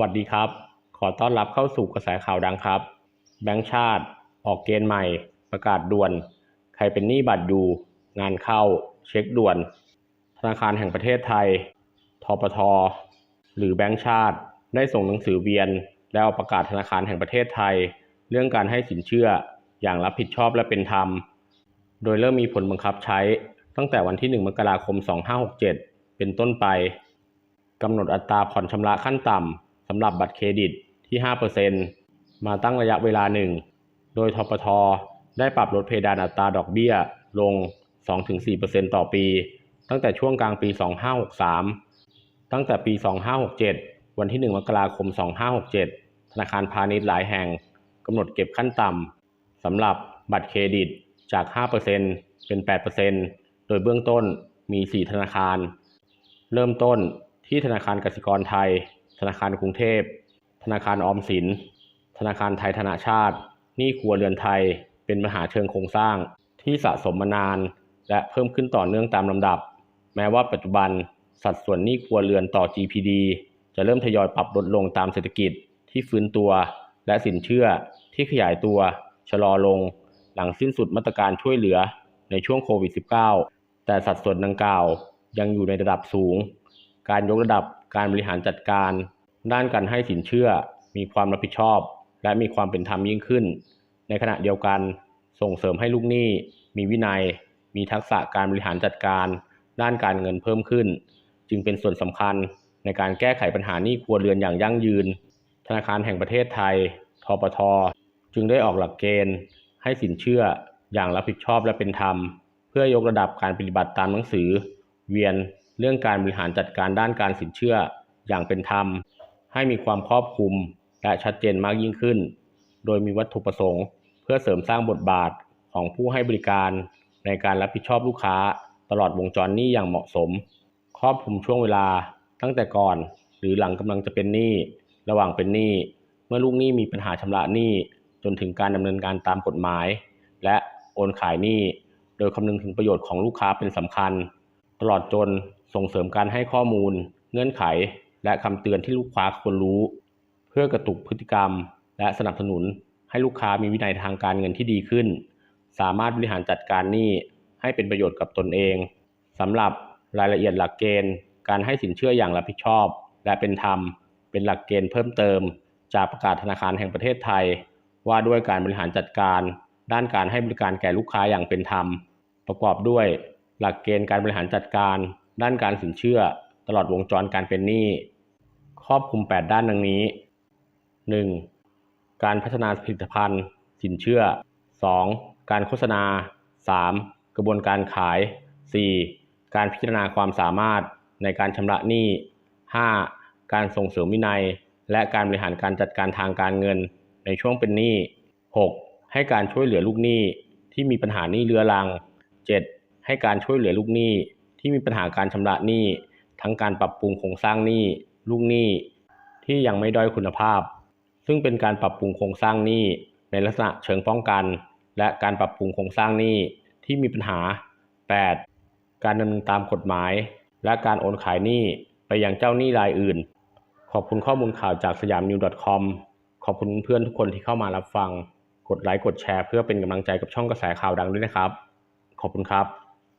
วัสดีครับ ขอต้อนรับเข้าสู่กระแสข่าวดังครับ แบงก์ชาติ ออกเกณฑ์ใหม่ ประกาศด่วน ใครเป็นหนี้บัตรอยู่งานเข้า เช็คด่วน ธนาคารแห่งประเทศไทย ทปท หรือแบงก์ชาติ ได้ส่งหนังสือเวียน และออกประกาศธนาคารแห่งประเทศไทย เรื่องการให้สินเชื่ออย่างรับผิดชอบและเป็นธรรม โดยเริ่มมีผลบังคับใช้ ตั้งแต่วันที่ 1 มกราคม 2567 เป็นต้นไปกำหนดอัตราผ่อนชำระขั้นต่ำ สำหรับบัตรเครดิตที่ 5%มาตั้งระยะเวลาหนึ่ง โดยทปทได้ปรับลดเพดานอัตราดอกเบี้ยลง 2-4%ต่อปี ตั้งแต่ช่วงกลางปี 2563 ตั้งแต่ปี 2567 วันที่ 1 มกราคม 2567 ธนาคารพาณิชย์หลายแห่งกำหนดเก็บขั้นต่ำสำหรับบัตรเครดิตจาก 5%เป็น 8%โดยเบื้องต้นมี 4 ธนาคาร เริ่มต้นที่ธนาคารกสิกรไทย ธนาคารกรุงเทพ ธนาคารออมสิน ธนาคารไทยธนาชาติ หนี้ครัวเรือนไทย เป็นปัญหาเชิงโครงสร้าง ที่สะสมมานาน และเพิ่มขึ้นต่อเนื่องตามลำดับ แม้ว่าปัจจุบันสัดส่วนหนี้ครัวเรือนต่อ GPD จะเริ่มทยอยปรับลดลงตามเศรษฐกิจที่ฟื้นตัว และสินเชื่อที่ขยายตัว ชะลอลง หลังสิ้นสุดมาตรการช่วยเหลือในช่วงโควิด -19 แต่สัดส่วนดังกล่าวยังอยู่ในระดับสูง การยกระดับ การบริหารจัดการ ด้านการให้สินเชื่อ มีความรับผิดชอบ และมีความเป็นธรรมยิ่งขึ้น ในขณะเดียวกันส่งเสริมให้ลูกหนี้ มีวินัย มีทักษะการบริหารจัดการ ด้านการเงินเพิ่มขึ้น จึงเป็นส่วนสำคัญในการแก้ไขปัญหาหนี้ครัวเรือนอย่างยั่งยืน ธนาคารแห่งประเทศไทย ทปท จึงได้ออกหลักเกณฑ์ ให้สินเชื่ออย่างรับผิดชอบและเป็นธรรม เพื่อยกระดับการปฏิบัติตามหนังสือ เวียน เรื่องการบริหารจัดการด้านการสินเชื่ออย่างเป็นธรรม ให้มีความครอบคลุมและชัดเจนมากยิ่งขึ้น โดยมีวัตถุประสงค์ เพื่อเสริมสร้างบทบาทของผู้ให้บริการในการรับผิดชอบลูกค้า ตลอดวงจรหนี้อย่างเหมาะสม ครอบคลุมช่วงเวลาตั้งแต่ก่อน หรือหลังกำลังจะเป็นหนี้ ระหว่างเป็นหนี้ เมื่อลูกหนี้มีปัญหาชำระหนี้จนถึงการดำเนินการตามกฎหมาย และโอนขายหนี้ โดยคำนึงถึงประโยชน์ของลูกค้าเป็นสำคัญ ตลอดจน ส่งเสริมการให้ข้อมูล เงื่อนไข และคำเตือนที่ลูกค้าควรรู้ เพื่อกระตุกพฤติกรรม และสนับสนุนให้ลูกค้ามีวินัยทางการเงินที่ดีขึ้น สามารถบริหารจัดการหนี้ให้เป็นประโยชน์กับตนเองสำหรับรายละเอียดหลักเกณฑ์ การให้สินเชื่ออย่างรับผิดชอบ และเป็นธรรม เป็นหลักเกณฑ์เพิ่มเติม จากประกาศธนาคารแห่งประเทศไทย ว่าด้วยการบริหารจัดการ ด้านการให้บริการแก่ลูกค้าอย่างเป็นธรรม ประกอบด้วย หลักเกณฑ์การบริหารจัดการ ด้านการสินเชื่อ ตลอดวงจรการเป็นหนี้ ครอบคลุม 8 ด้านดังนี้ 1. การพัฒนาผลิตภัณฑ์ สินเชื่อ 2. การโฆษณา 3. กระบวนการขาย 4. การพิจารณาความสามารถในการชำระหนี้ 5. การส่งเสริมวินัย และการบริหารการจัดการทางการเงินในช่วงเป็นหนี้ 6. ให้การช่วยเหลือลูกหนี้ที่มีปัญหาหนี้เรื้อรัง 7. ให้การช่วยเหลือลูกหนี้ ที่มีปัญหาการชำระหนี้ ทั้งการปรับปรุงโครงสร้างหนี้ ลูกหนี้ที่ยังไม่ด้อยคุณภาพ ซึ่งเป็นการปรับปรุงโครงสร้างหนี้ในลักษณะเชิงป้องกัน และการปรับปรุงโครงสร้างหนี้ที่มีปัญหา 8. การดำเนินตามกฎหมาย และการโอนขายหนี้ไปยังเจ้าหนี้รายอื่น ขอบคุณข้อมูลข่าวจากสยามนิว .com ขอบคุณเพื่อนทุกคนที่เข้ามารับฟัง กดไลค์กดแชร์เพื่อเป็นกำลังใจกับช่องกระแสข่าวดังด้วยนะครับ ขอบคุณครับ